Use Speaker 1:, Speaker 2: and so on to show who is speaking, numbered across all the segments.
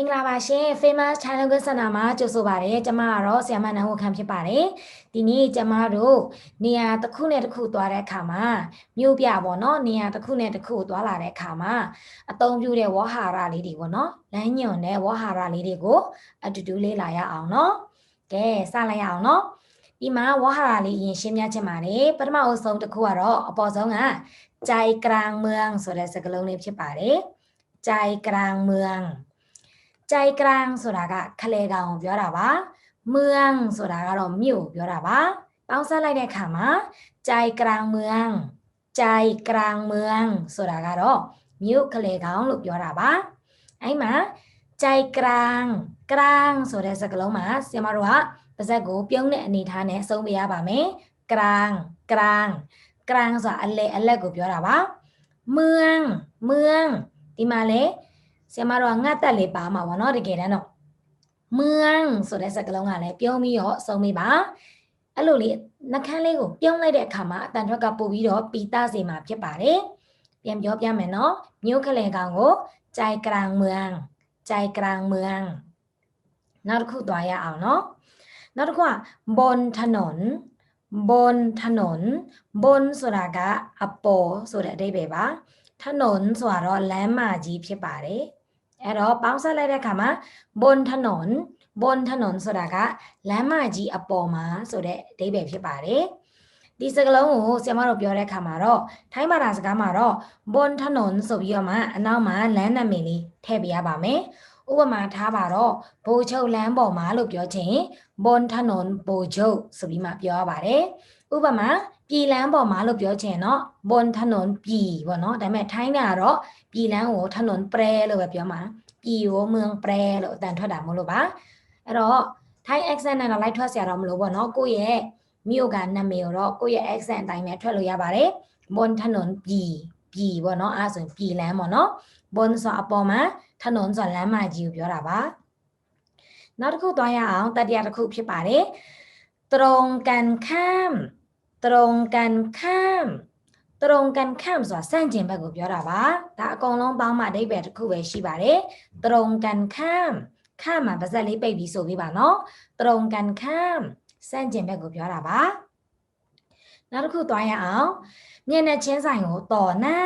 Speaker 1: င်္ဂလာပါရှင် Famous Channel ကစနာမှာကြိုဆိုပါရစေကျမကတော့ဆ iam မနန်းဝခန့်ဖြစ်ပါတယ်ဒီနေ့ကျမတို့နေရာတစ်ခုနဲ့တစ်ခုသွားတဲ့အခါမှာမြို့ပြပေါ့နော်နေရာတစ်ခုနဲ့တစ်ခုသွားလာတဲ့အခါမှာအသုံးပြုတဲ့ဝေါဟာရလေးတွေပေါ့နော်လမ်းညွန်တဲ့ဝေါဟာရလေးတွေကိုအတူတူလေ့လာရအောင်နော်ကဲစလိုက်ရအောင်နော်ဒီမှာဝေါဟာရလေးအရင်ရှင်းပြချင်ပါတယ်ပထမအဆုံးတစ်ခုကတော့အပေါ်ဆုံးကใจกลางเมืองဆိုတဲ့စကားလုံးလေးဖြစ်ပါတယ်ใจกลางเมือง ใจกลางဆိုတာကခလေကောင်ကိုပြောတာပါเมืองဆိုတာကတော့မြို့ကိုပြောတာပါပေါင်းစပ်လိုက်တဲ့အခါမှာใจกลางเมืองใจกลางเมืองဆိုတာကတော့မြို့ခလေကောင်လို့ပြောတာပါအဲ့မှာใจกลางกลางဆိုတဲ့စကားလုံးမှာဆရာမတို့ကပါဇက်ကိုပြုံးတဲ့အနေထားနဲ့အဆုံးပေးရပါမယ်กลางกลางกลางဆိုတာအလဲအလက်ကိုပြောတာပါเมืองเมืองဒီမှာလေ ဆရာမတို့ကငတ်တက်လေးပါမှာပေါ့နော်တကယ်တမ်းတော့เมืองဆိုတဲ့စကားလုံးကလည်းပြုံးပြီးတော့အဆုံးမိပါအဲ့လိုလေးနှကန်းလေးကိုပြုံးလိုက်တဲ့အခါမှာအတန်ထွက်ကပို့ပြီးတော့ပီတာစေမှာဖြစ်ပါတယ်ပြန်ပြောပြမယ်နော်မြို့ခလေကောင်ကိုใจกลางเมืองใจกลางเมืองနောက်တစ်ခုသွားရအောင်နော်နောက်တစ်ခုကบนถนนบนถนนบนဆိုတာကအပေါ်ဆိုတဲ့အဓိပ္ပာယ်ပါถนนဆိုတာတော့လမ်းမကြီးဖြစ်ပါတယ် အဲ့တော့ပေါင်းစပ်လိုက်တဲ့အခါမှာဘွန်ထနွန်ဘွန်ထနွန်ဆိုတာကလမ်းမကြီးအပေါ်မှာဆိုတဲ့အဓိပ္ပာယ်ဖြစ်ပါတယ်ဒီစကားလုံးကိုဆရာမတို့ပြောတဲ့အခါမှာတော့ထိုင်းဘာသာစကားမှာတော့ဘွန်ထနွန်ဆိုပြီးတော့မှအနောက်မှာလမ်းနာမည်လေးထည့်ပေးရပါမယ်ဥပမာထားပါတော့ဘိုလ်ချုပ်လမ်းပေါ်မှာလို့ပြောချင်ဘွန်ထနွန်ဘိုလ်ချုပ်ဆိုပြီးမှပြောရပါတယ်ဥပမာ ပြည်လမ်းပေါ်မှာလို့ပြောချင်တော့บนถนนပြည်ပေါ့နော်ဒါပေမဲ့ထိုင်းတာကတော့ပြည်လမ်းကိုถนนแปรလို့ပဲပြောမှာ ပြည်ကိုเมืองแปรလို့အတန်ထွက်တာမဟုတ်လို့ပါအဲ့တော့ Thai accent နဲ့တော့လိုက်ထွက်စရာတော့မလိုပေါ့နော်ကိုယ့်ရဲ့မြို့ကနာမည်ကိုတော့ကိုယ့်ရဲ့ accent အတိုင်းပဲထွက်လို့ရပါတယ်ဘွန်ถนนပြည်ပြည်ပေါ့နော်အဲ့ဒါဆိုရင်ပြည်လမ်းပေါ့နော်ဘွန်ဆိုအပေါ်မှာถนนဆိုလမ်းမကြီးကိုပြောတာပါနောက်တစ်ခုသွားရအောင်တတိယတစ်ခုဖြစ်ပါတယ်ตรงกันข้าม ตรงกันข้าม ตรงกันข้ามဆိုတာစန့်ကျင်ဘက်ကိုပြောတာပါဒါအကုန်လုံးပေါင်းမှအဓိပ္ပာယ်တစ်ခုပဲရှိပါတယ်ตรงกันข้ามข้ามမှာပါဇက်လေးပိတ်ပြီးဆိုပြပါနော်ตรงกันข้ามစန့်ကျင်ဘက်ကိုပြောတာပါနောက်တစ်ခုသွားရအောင်မျက်နှာချင်းဆိုင်ကိုต่อหน้า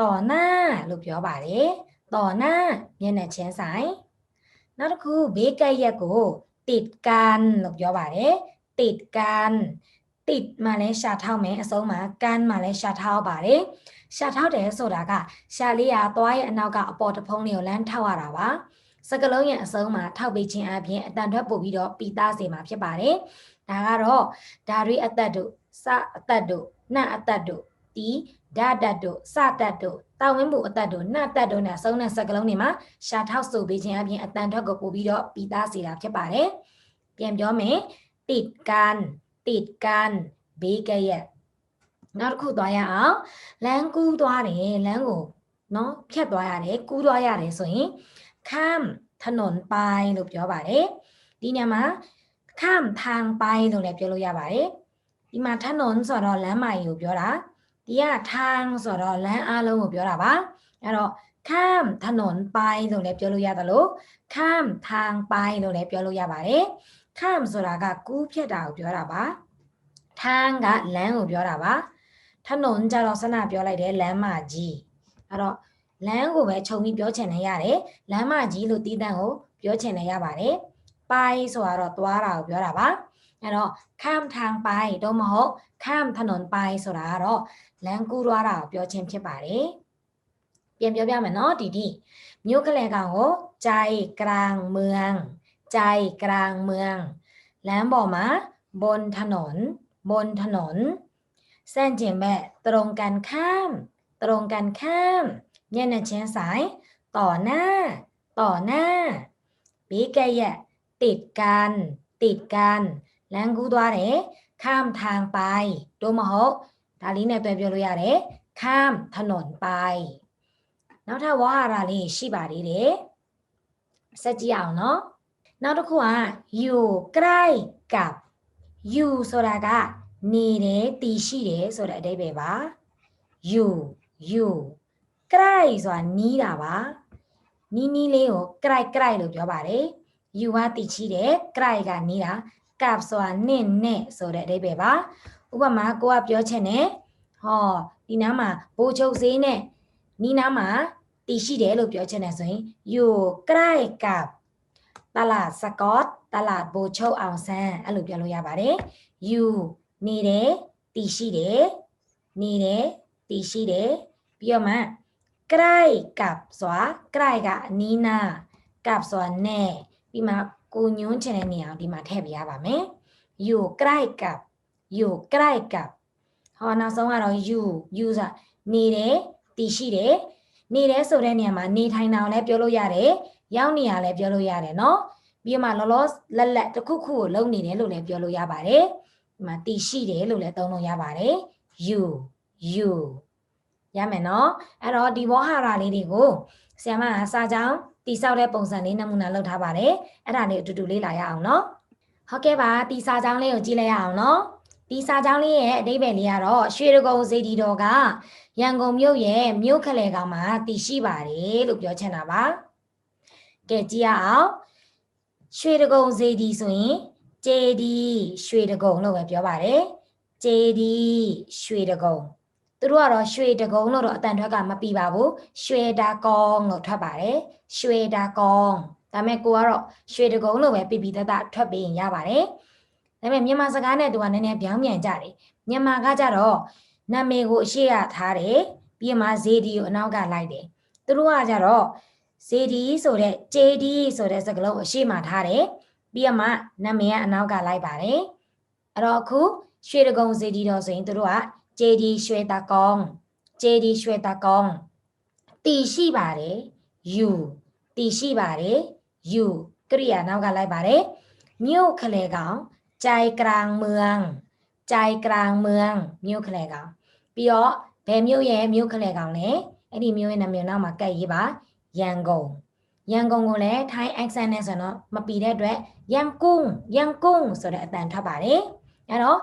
Speaker 1: ต่อหน้าလို့ပြောပါတယ်ต่อหน้าမျက်နှာချင်းဆိုင်နောက်တစ်ခုဘေးကပ်ရက်ကိုติดกันလို့ပြောပါတယ်ติดกัน တိမှလည်းရှာထောက်မယ်အဆုံးမှာကန်မှလည်းရှာထောက်ပါတယ်ရှာထောက်တယ်ဆိုတာကရှာလေးရသွားရဲ့အနောက်ကအပေါ်တဖုံးလေးကိုလမ်းထောက်ရတာပါစကလုံးရဲ့အဆုံးမှာထောက်ပေးခြင်းအပြင်အတန်ထွက်ပို့ပြီးတော့ပီသားစေမှာဖြစ်ပါတယ်ဒါကတော့ဓာရီအသက်တို့စအသက်တို့နတ်အသက်တို့တီဓာတ်တို့စတတ်တို့တာဝင်းမှုအသက်တို့နတ်သက်တို့နဲ့အဆုံးနဲ့စကလုံးတွေမှာရှာထောက်ဆိုပေးခြင်းအပြင်အတန်ထွက်ကိုပို့ပြီးတော့ပီသားစေတာဖြစ်ပါတယ်ပြန်ပြောမယ်တိကန် ติดกันဘေးကရက်နောက်တစ်ခုသွားရအောင်လမ်းကူးသွားတယ်လမ်းကိုနော်ဖြတ်သွားရတယ်ကူးသွားရတယ်ဆိုရင်ข้ามถนนไปလို့ပြောပါတယ်ဒီနေရာမှာข้ามทางไปလို့လည်းပြောလို့ရပါတယ်ဒီမှာถนนဆိုတော့လမ်းမကြီးကိုပြောတာဒီကทางဆိုတော့လမ်းအလုံးကိုပြောတာပါအဲ့တော့ข้ามถนนไปလို့လည်းပြောလို့ရသလိုข้ามทางไปလို့လည်းပြောလို့ရပါတယ် ข้ามဆိုတာကကူးဖြတ်တာကိုပြောတာပါ ทางကလမ်းကိုပြောတာပါถนนကြတော့စနပြောလိုက်တယ်လမ်းမကြီးအဲ့တော့လမ်းကိုပဲခြုံပြီးပြောချင်နေရတယ်လမ်းမကြီးလို့တီးတန်းကိုပြောချင်နေရပါတယ်ပိုင်ဆိုတော့သွားတာကိုပြောတာပါအဲ့တော့ข้ามทางไปတော့မဟုတ်ข้ามถนนไปဆိုတာကတော့လမ်းကူးသွားတာကိုပြောချင်းဖြစ်ပါတယ်ပြန်ပြောပြမယ်နော်ဒီဒီမြို့ကလေးကောင်ကိုใจกลางเมือง ใจกลางเมืองแล้วบอกมาบนถนน บนถนนเส้นเจียงแบะตรงกันข้าม ตรงกันข้ามเนี่ยนะเชียงสาย ต่อหน้า ต่อหน้าปีแกแยะติดกัน ติดกันแล้วกูตัวเรข้ามทางไปดูมโหตาลีในเป็นเปรุยาเรข้ามถนนไปแล้วถ้าว่าอะไรชิบารีเรสจีเอาเนาะ နောက်တစ်ခုက you ใกล้กับ you ဆိုတာကနေတယ်တည်ရှိတယ်ဆိုတဲ့အဓိပ္ပာယ်ပါ you you ใกล้ဆိုတာနီးတာပါ နီးနီးလေးကို cry cry လို့ပြောပါတယ် you ကတီချီတယ် cry ကနေတာ cap ဆိုတာနင့်နဲ့ဆိုတဲ့အဓိပ္ပာယ်ပါဥပမာကိုကပြောချင်တယ်ဟောဒီနားမှာဘိုးချုပ်ဈေးနဲ့နီးနားမှာတီရှိတယ်လို့ပြောချင်တယ်ဆိုရင် you cry cap တလာစကော့တလာဘိုးချုပ်အောင်ဆန်းအဲ့လိုပြောလို့ရပါတယ် you နေတယ်တီရှိတယ်နေတယ်တီရှိတယ်ပြီးတော့မှ cry cap ဆိုတာ cry ကအနီးနား cap ဆိုတာနဲ့ပြီးမှကိုညွှန်းချင်တဲ့နေရာကိုဒီမှာထည့်ပြရပါမယ် you cry cap you cry cap ဟောနောက်ဆုံးကတော့ you you ဆိုတာနေတယ်တည်ရှိတယ်နေတယ်ဆိုတဲ့နေရာမှာနေထိုင်တာကိုလည်းပြောလို့ရတယ် ရောက်နေရလဲပြောလို့ရတယ်နော်ပြီးမှလောလောလတ်လတ်တစ်ခုခုကိုလုံနေတယ်လို့လည်းပြောလို့ရပါတယ်ဒီမှာတည်ရှိတယ်လို့လည်းသုံးလို့ရပါတယ် you you ရမယ်နော်အဲ့တော့ဒီဘောဟာရလေးတွေကိုဆရာမကစာကြောင်းတိဆောက်တဲ့ပုံစံလေးနမူနာလုပ်ထားပါတယ်အဲ့ဒါလေးအတူတူလေးလာရအောင်နော်ဟုတ်ကဲ့ပါတိစာကြောင်းလေးကိုကြည့်လိုက်ရအောင်နော်ဒီစာကြောင်းလေးရဲ့အဓိပ္ပာယ်လေးကတော့ရွှေရဂုံစေတီတော်ကရန်ကုန်မြို့ရဲ့မြို့ခလေကောင်မှာတည်ရှိပါတယ်လို့ပြောချင်တာပါ။ ကဲကြည့်ရအောင်ရွှေရကုံစေတီဆိုရင်ကျေဒီရွှေရကုံလို့ပဲပြောပါတယ်ကျေဒီရွှေရကုံသူတို့ကတော့ရွှေတကုံလို့တော့အတန်ထွက်ကမပြီးပါဘူးရွှေတာကောင်လို့ထွက်ပါတယ်ရွှေတာကောင်ဒါပေမဲ့ကိုကတော့ရွှေတကုံလို့ပဲပြပြတတ်တထွက်ပြီးရင်ရပါတယ်ဒါပေမဲ့မြန်မာစကားနဲ့သူကနည်းနည်းပြောင်းပြန်ကြတယ်မြန်မာကကြတော့နာမည်ကိုအရှိရထားတယ်ပြီးမှဇေဒီကိုအနောက်ကလိုက်တယ်သူတို့ကကြတော့ ဇေဒီဆိုတဲ့ JD ဆိုတဲ့စကားလုံးအရှိမှထားတယ်ပြီးမှနာမည်ကအနောက်ကလိုက်ပါတယ်အဲ့တော့အခုရွှေတကုံဇေဒီတော်ဆိုရင်သူတို့က JD ရွှေတာကောင်း JD ရွှေတာကောင်းတီရှိပါတယ် you တီရှိပါတယ် you ကရိယာနောက်ကလိုက်ပါတယ်မြို့ခလဲကောင်ใจกลางเมืองใจกลางเมืองမြို့ခလဲကောင်ပြီးတော့ဘယ်မြို့ရဲ့မြို့ခလဲကောင်လဲအဲ့ဒီမြို့ရဲ့နာမည်နောက်မှာကတ်ရေးပါ ရန်ကုန်ရန်ကုန်ကိုလည်း Thai accent နဲ့ဆိုတော့မပီတဲ့အတွက်ရန်ကုန်ရန်ကုန်ဆိုတဲ့အတန်ထွက်ပါတယ်အဲ့တော့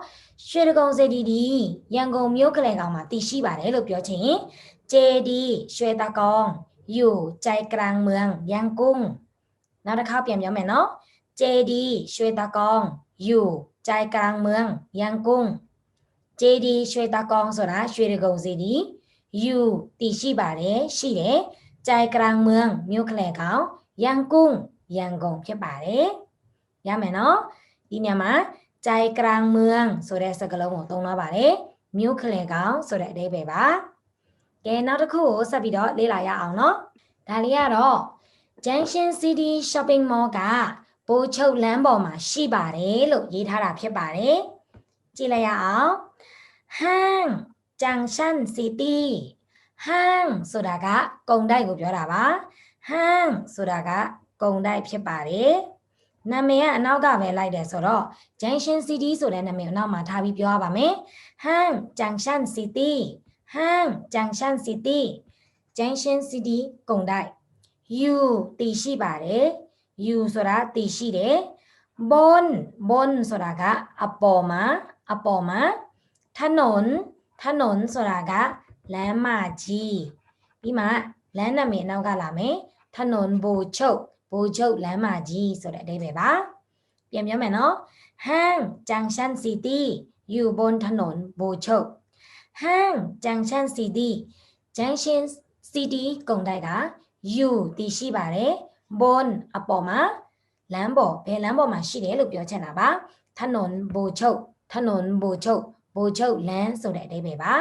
Speaker 1: ရွှေတကုံစေတီဒီရန်ကုန်မြို့ကလေးကောင်မှာတည်ရှိပါတယ်လို့ပြောချင်เจดีရွှေตะกองอยู่ใจกลางเมืองยางกุ้งနောက်တစ်ခါပြန်ပြောမယ်နော်เจดีရွှေตะกองอยู่ใจกลางเมืองยางกุ้งเจดีရွှေตะกองဆိုတာရွှေတကုံစေတီอยู่တည်ရှိပါတယ်ရှိတယ် ใจกลางเมืองမြို့ကလေးကောင်ยางกุ้งရန်ကုန်ဖြစ်ပါတယ်ရမယ်နော်ဒီညမှာ ใจกลางเมืองဆိုတဲ့စကားလုံးကိုသုံးလာပါတယ်မြို့ခလင်ကောင်ဆိုတဲ့အဓိပ္ပာယ်ပါကဲနောက်တစ်ခုကိုဆက်ပြီးတော့လေ့လာရအောင်နော်ဒါလေးကတော့ Junction City Shopping Mall ကဘိုးချုပ်လမ်းပေါ်မှာရှိပါတယ်လို့ရေးထားတာဖြစ်ပါတယ်ကြည့်လိုက်ရအောင်ห้าง Junction City ห้า งဆိုတာကကုံတိုက်ကိုပြောတာပါห้างဆိုတာကကုံတိုက်ဖြစ်ပါတယ် နာမည်ကအနောက်ကပဲလိုက်တယ်ဆိုတော့ Junction City ဆိုတဲ့နာမည်ကိုနောက်မှာထားပြီးပြောရပါမယ်။ Han Junction City Han Junction City Junction City ကုန်တိုက် U တည်ရှိပါတယ် U ဆိုတာတည်ရှိတယ် Bon Bon ဆိုတာကအပေါ်မှာအပေါ်မှာถนนถนนဆိုတာက လမ်းမကြီးပြီးမှလမ်းနာမည်အနောက်ကလာမယ်ถนนဘူချုပ် ဘိုလ်ချုပ်လမ်းမကြီးဆိုတဲ့အဓိပ္ပာယ်ပါပြန်ပြောမယ်နော်ห้าง junction city อยู่บนถนนโบโชกห้าง junction city junction city ကုန်တိုက်က you တည်ရှိပါတယ် bon အပေါ်မှာလမ်းပေါ်ဘယ်လမ်းပေါ်မှာရှိတယ်လို့ပြောချင်တာပါถนนโบโชกถนนโบโชกโบโชกလမ်းဆိုတဲ့အဓိပ္ပာယ်ပါ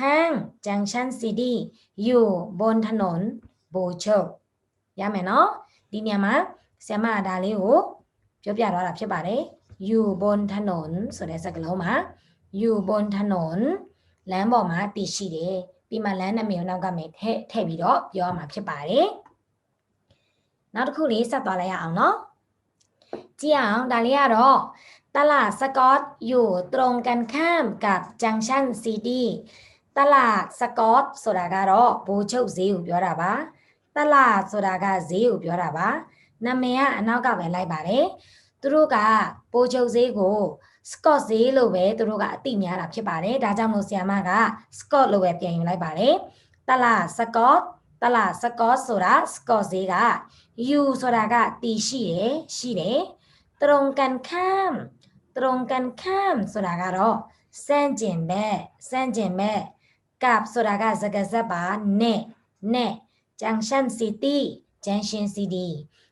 Speaker 1: ห้าง junction city อยู่บนถนนโบโชกရမယ်နော် ဒီနေရာမှာဆ iam မကဒါလေးကိုပြောပြသွားတာဖြစ်ပါတယ်อยู่บนถนนဆိုတဲ့စကားလုံးမှာอยู่บนถนนလမ်းပေါ်မှာတည်ရှိတယ်ပြီးမှလမ်းနာမည်ကိုနောက်ကမယ်ထည့်ထည့်ပြီးတော့ပြောရမှာဖြစ်ပါတယ်နောက်တစ်ခုလေးဆက်သွားလိုက်ရအောင်နော်ကြည့်အောင်ဒါလေးကတော့ตลาดสกอตอยู่ตรงกันข้ามกับจังชันซิตี้ ตลาดสกอตဆိုတာကတော့ဘိုးချုပ်ဈေးကိုပြောတာပါ တလာဆိုတာကဈေးကိုပြောတာပါနာမည်ကအနောက်ကပဲလိုက်ပါတယ်သူတို့ကပိုးချုပ်ဈေးကို Scott ဈေးလို့ပဲသူတို့ကအတိများတာဖြစ်ပါတယ်ဒါကြောင့်မို့ဆီယမက Scott လို့ပဲပြန်ယူလိုက်ပါတယ်တလာ Scott တလားစကော့ဆိုတာစကော့ဈေးက you ဆိုတာကတီရှိတယ်ရှိတယ်တရုံကန်ခမ်တရုံကန်ခမ်ဆိုတာကတော့စန့်ကျင်ဘက်စန့်ကျင်ဘက် ကပ်ဆိုတာကစကားစပ်ပါနဲ့နဲ့ဂျန်ရှန်စီတီဂျန်ရှင်စီတီ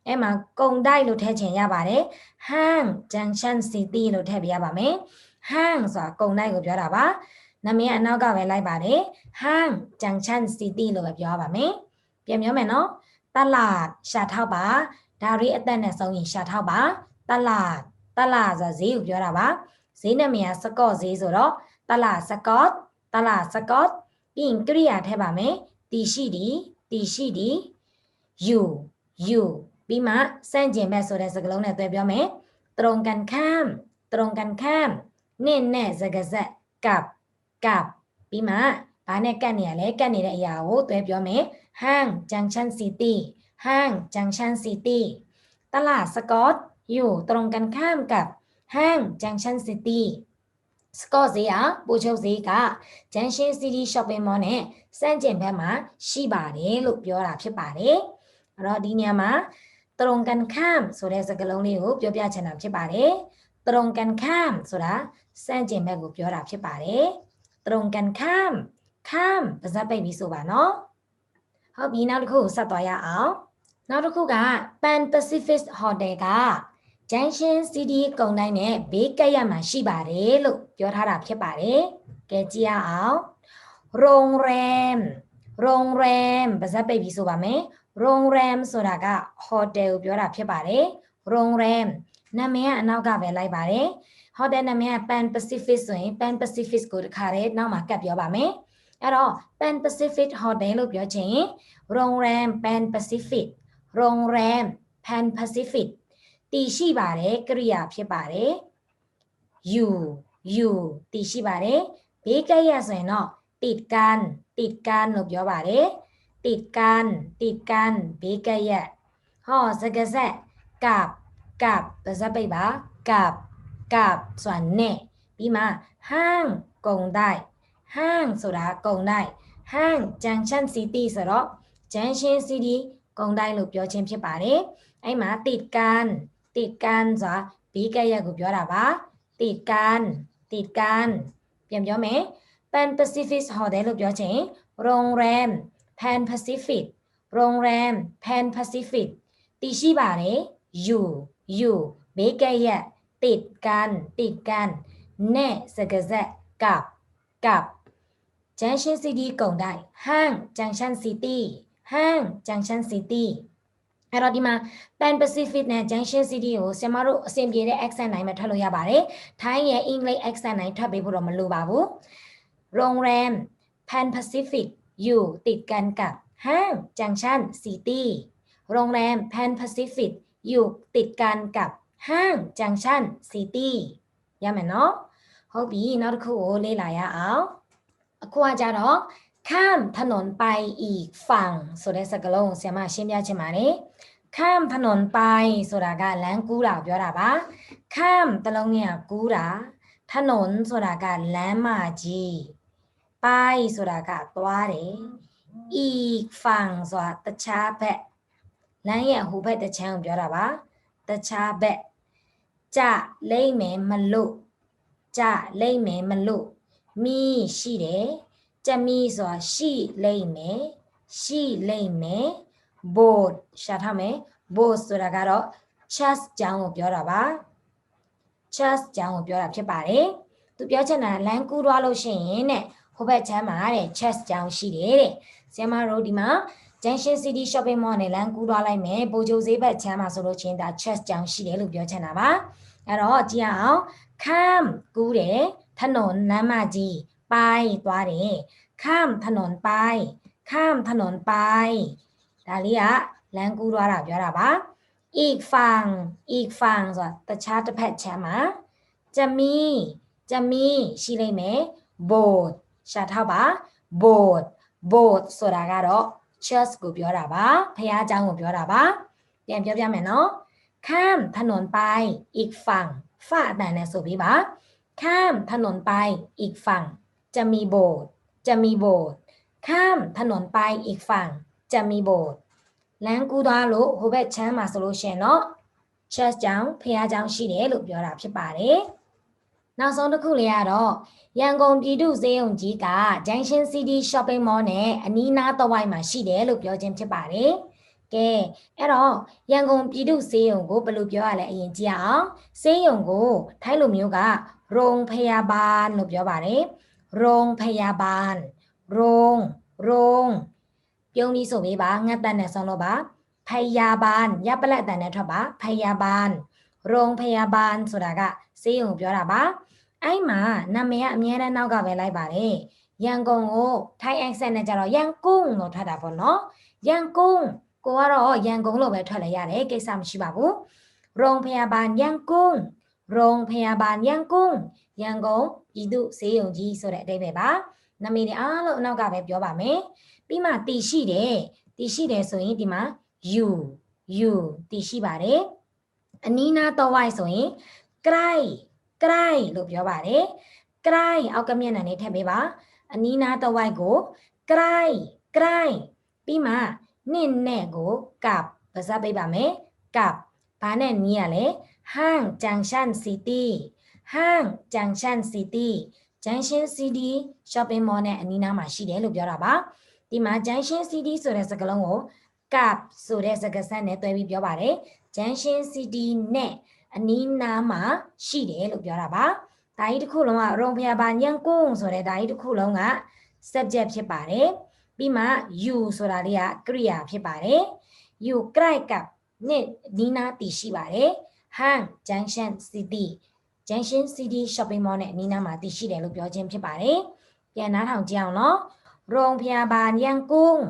Speaker 1: အဲ့မှာကုံတိုက်လို့ထည့်ချင်ရပါတယ်ဟန်ဂျန်ရှန်စီတီလို့ထည့်ပြရပါမယ်ဟန်ဆိုတာကုံတိုက်ကိုပြောတာပါနာမည်အနောက်ကပဲလိုက်ပါတယ်ဟန်ဂျန်ရှန်စီတီလို့ပဲပြောပါမယ်ပြန်ပြောမယ်နော် ตลาดရှာထောက်ပါဒါရီအသက်နဲ့ဆုံးရင်ရှာထောက်ပါตลาดตลาดဆိုဈေးကိုပြောတာပါဈေးနာမည်ကစကော့ဈေးဆိုတော့ตลาดสกอ ตตลาดสกอตပြီးရင်ကရိယာထည့်ပါမယ်တီရှိဒီတီရှိဒီ you you ပြီးမှစန့်ကျင်ဘက်ဆိုတဲ့စကားလုံးနဲ့တွဲပြောမယ်ตรงกันข้ามตรงกันข้ามနဲ့နဲ့စကားဆက်ကပ်ကပ်ပြီးမှဘာနဲ့ကတ်နေရလဲကတ်နေတဲ့အရာကိုတွဲပြောမယ် ห้างจังชันซิตี้ห้างจังชันซิตี้ตลาดสกอตอยู่ตรงกันข้ามกับห้างจังชันซิตี้ စကော့ဈေးဟာပူချုပ်ဈေးကဂျန်ရှင်း City Shopping Mall နဲ့စန့်ကျင်ဘက်မှာရှိပါတယ်လို့ပြောတာဖြစ်ပါတယ်အဲ့တော့ဒီနေရာမှာတရုံကန်ခမ်ဆိုတဲ့စကားလုံးလေးကိုပြောပြချင်တာဖြစ်ပါတယ်တရုံကန်ခမ်ဆိုတာစန့်ကျင်ဘက်ကိုပြောတာဖြစ်ပါတယ်တရုံကန်ခမ်ခမ်ပါဇက်ပိတ်ပြီးဆိုပါနော်ဟုတ်ပြီနောက်တစ်ခုကိုဆက်သွားရအောင်နောက်တစ်ခုက Pan Pacific Hotel က Junction City ကုန်းတိုင်းနဲ့ဘေးကပ်ရမှာရှိပါတယ်လို့ပြောထားတာဖြစ်ပါတယ်ကဲကြည့်ရအောင်โรงแรมโรงแรมပါဇက်ပိတ်ပြီးဆိုပါမယ်โรงแรมဆိုတာက hotel ကိုပြောတာဖြစ်ပါတယ်โรงแรมနာမည်ကအနောက်ကပဲလိုက်ပါတယ် hotel နာမည်က Pan Pacific ဆိုရင် Pan Pacific ကိုတခါတည်းနောက်မှာကပ်ပြောပါမယ်အဲ့တော့ Pan Pacific Hotel လို့ပြောချင် โรงแรม Pan Pacific โรงแรม Pan Pacific တည်ရှိပါတယ်ကရိယာဖြစ်ပါတယ် you you တည်ရှိပါတယ်ဘေးကပ်ရဆိုရင်တော့ติดกันติดกันလို့ပြောပါတယ်ติดกันติดกันဘေးကပ်ရဟောစကားဆက်ကပ်ကပ်ပါဇက်ပိတ်ပါကပ်ကပ်ဆိုတာနဲ့ပြီးမှဟန်းကုံတိုက်ဟန်းဆိုတာကုံတိုက်ဟန်းဂျန်ချန်စီတီဆိုတော့ ဂျန်ရှင်းစီဒီဂုံတိုင်းလို့ပြောခြင်းဖြစ်ပါတယ်။အဲ့မှာတိတ်ကန် တိတ်ကန်ဆိုတာဘေးကရက်ကိုပြောတာပါ။တိတ်ကန်တိတ်ကန်ပြန်ပြောမယ်။ Pan Pacific Hotel လို့ပြောခြင်းโรงแรม Pan Pacific โรงแรม Pan Pacific တည်ရှိပါတယ် you you ဘေးကရက်တိတ်ကန်တိတ်ကန်နဲ့စကားဆက်ကပ်ကပ်ဂျန်ရှင်းစီဒီကုံတိုင်းဟန်းဂျန်ရှန်စီတီ ဟန်း Junction City အဲ့တော့ဒီမှာ Pan Pacific နဲ့ Junction City ကိုဆင်မတို့အဆင်ပြေတဲ့ accent တိုင်းမှာထွက်လို့ရပါတယ်။ထိုင်းရဲ့ English accent တိုင်းထွက်ပေးဖို့တော့မလိုပါဘူး။โรงแรม Pan Pacific อยู่ติดกันกับห้าง Junction City โรงแรม Pan Pacific อยู่ติดกันกับห้าง Junction City ရမယ်နော်။ဟုတ်ပြီနောက်တစ်ခုကိုလေ့လာရအောင်။အခုကကြတော့ ข้ามถนนไปอีกฝั่งဆိုတဲ့စကားလုံးကိုဆရာမရှင်းပြချင်ပါတယ်ข้ามถนนไปဆိုတာကလမ်းကူးတာကိုပြောတာပါข้ามတလုံးငယ်ကကူးတာถนนဆိုတာကလမ်းမကြီးไปဆိုတာကသွားတယ်อีกฝั่งဆိုတာတခြားဘက်လမ်းရဲ့ဟိုဘက်တစ်ချမ်းကိုပြောတာပါတခြားဘက်ကြလိမ့်မယ်မလို့ကြလိမ့်မယ်မလို့မိရှိတယ် ကြမီဆိုတာရှိလိမ့်မယ်ရှိလိမ့်မယ် board ရှာထားမယ် board ဆိုတာကတော့ chess ကြောင်းကိုပြောတာပါ chess ကြောင်းကိုပြောတာဖြစ်ပါတယ်သူပြောချင်တာလမ်းကူးသွားလို့ရှိရင်တဲ့ဟိုဘက်ချမ်းမှာတဲ့ chess ကြောင်းရှိတယ်တဲ့ဆရာမတို့ဒီမှာ Junction City Shopping Mall နဲ့လမ်းကူးသွားလိုက်မယ်ပိုချိုဈေးဘက်ချမ်းမှာဆိုလို့ချင်းဒါ chess ကြောင်းရှိတယ်လို့ပြောချင်တာပါအဲ့တော့ကြည့်အောင်ข้ามကူးတယ်ถนนလမ်းမကြီး ไปသွားတယ် ข้ามถนนไป ข้ามถนนไปဒါလေးကလမ်းကူးသွားတာပြောတာပါอีกฝั่งอีกฝั่งဆိုတာတခြားတစ်ဖက်ချမ်းမှာจะมีจะมีရှိလိမ့်မယ် boat ရှာထားပါ boat boat ဆိုတာကတော့ church ကိုပြောတာပါဖះเจ้าကိုပြောတာပါပြန်ပြောပြမယ်နော်ข้ามถนนไปอีกฝั่งฝ่าแต่နဲ့ဆိုပြီးပါข้ามถนนไปอีกฝั่ง จะมีโบสถ์ จะมีโบสถ์ข้ามถนนไปอีกฝั่ง ကြက်မီဖို့လမ်းကူးသွားလို့ဟိုဘက်ချမ်းမှာဆိုလို့ရှရင်တော့ church ကြောင်ဖះကြောင်ရှိတယ်လို့ပြောတာဖြစ်ပါတယ်နောက်ဆုံးတစ်ခုလေးကတော့ရန်ကုန်ပြည်သူ့ဈေးရုံကြီးက Junction City Shopping Mall နဲ့အနီးနားတစ်ဝိုက်မှာရှိတယ်လို့ပြောခြင်းဖြစ်ပါတယ်ကဲအဲ့တော့ရန်ကုန်ပြည်သူ့ဈေးရုံကိုဘယ်လိုပြောရလဲအရင်ကြည့်အောင်ဈေးရုံကိုထိုင်းလိုမျိုးကရုံဖះဘန်လို့ပြောပါတယ် ရုံဖះဘန်ရုံရုံပြုံးပြီးဆိုပေးပါငတ်တတ်နဲ့ဆုံးလို့ပါဖះဘန်ရပ်ပလက်အတန်နဲ့ထွက်ပါဖះဘန်ရုံဖះဘန်ဆိုတာကဈေးရုံပြောတာပါအဲ့မှာနာမည်ကအများနဲ့နောက်ကပဲလိုက်ပါတယ်ရန်ကုန်ကိုထိုင်း accent နဲ့ကြတော့ရန်ကုန်လို့ထွက်တာပေါ့နော်ရန်ကုန်ကိုကတော့ရန်ကုန်လို့ပဲထွက်လဲရတယ်ကိစ္စမရှိပါဘူးရုံဖះဘန်ရန်ကုန်ရုံဖះဘန်ရန်ကုန်ရန်ကုန် ပြည်သူဈေးရုံကြီးဆိုတဲ့အဓိပ္ပာယ်ပါနာမည်တွေအားလုံးအနောက်ကပဲပြောပါမယ်ပြီးမှတည်ရှိတယ်တည်ရှိတယ်ဆိုရင်ဒီမှာ you you တည်ရှိပါတယ်အနီးနားတော့ဝိုက်ဆိုရင် cry cry လို့ပြောပါတယ် cry အောက်ကမျက်နှာလေးထည့်ပေးပါအနီးနားတော့ဝိုက်ကို cry cry ပြီးမှနင့်နဲ့ကိုကပ်ပါစပ်ပေးပါမယ်ကပ်ဘာနဲ့နီးရလဲဟန်ဂျ န်ရှန်စီတီဟန်ဂျန်ရှန်စီတီဂျန်ရှင်းစီတီ shopping mall နဲ့အနီးနားမှာရှိတယ်လို့ပြောတာပါဒီမှာဂျန်ရှင်းစီတီဆိုတဲ့စကားလုံးကို cap ဆိုတဲ့စကားဆက်နဲ့တွဲပြီးပြောပါတယ်။ Junction City နဲ့အနီးနားမှာရှိတယ်လို့ပြောတာပါ။ဒါကြီးတစ်ခုလုံးကရုံဖျားပါညံကုန်းဆိုတဲ့ဒါကြီးတစ်ခုလုံးက subject ဖြစ်ပါတယ်။ပြီးမှ you ဆိုတာလေးကကရိယာဖြစ်ပါတယ်။ you cry cap နဲ့နီးနားတည်ရှိပါတယ်။ Han Junction City Junction City Shopping Mall နဲ့အနီးနားမှာတည်ရှိတယ်လို့ပြောခြင်းဖြစ်ပါတယ်။ပြန်နားထောင်ကြည့်အောင်နော်။ရုံဖျားပါညံကုန်း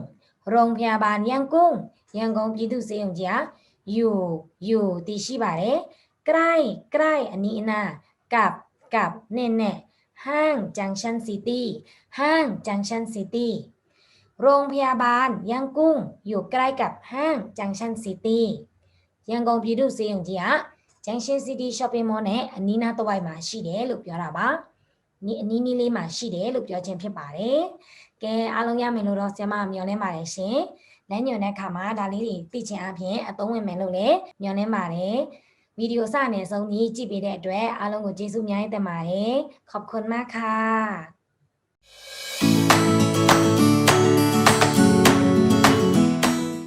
Speaker 1: ရုံဖျားပါရန်ကုန်ရန်ကုန်ပြည်သူ့စေယုံကြီးဟာယူယူတည်ရှိပါတယ် cry cry အနီးအနား cap cap နဲ့နဲ့ဟန်းဂျန်ရှန်စီတီဟန်းဂျန်ရှန်စီတီโรงพยาบาลยังกุ้งอยู่ใกล้กับห้างจังชันซิตี้ရန်ကုန်ပြည်သူ့စေယုံကြီးက Junction City Shopping Mall နဲ့အနီးနားတစ်ဝိုက်မှာရှိတယ်လို့ပြောတာပါ။ဒီအနီးနီးလေးမှာရှိတယ်လို့ပြောခြင်းဖြစ်ပါတယ်။ကဲအားလုံးရမယ်လို့တော့ဆရာမမျှော်လင့်ပါတယ်ရှင်။လမ်းညွှန်တဲ့အခါမှာဒါလေးတွေသိချင်အပြင်အသုံးဝင်မယ်လို့လည်းမျှော်လင့်ပါတယ်။ဗီဒီယိုစနေဆုံးကြီးကြည့်ပေးတဲ့အတွက်အားလုံးကိုကျေးဇူးအများကြီးတင်ပါတယ်။ขอบคุณมากค่ะ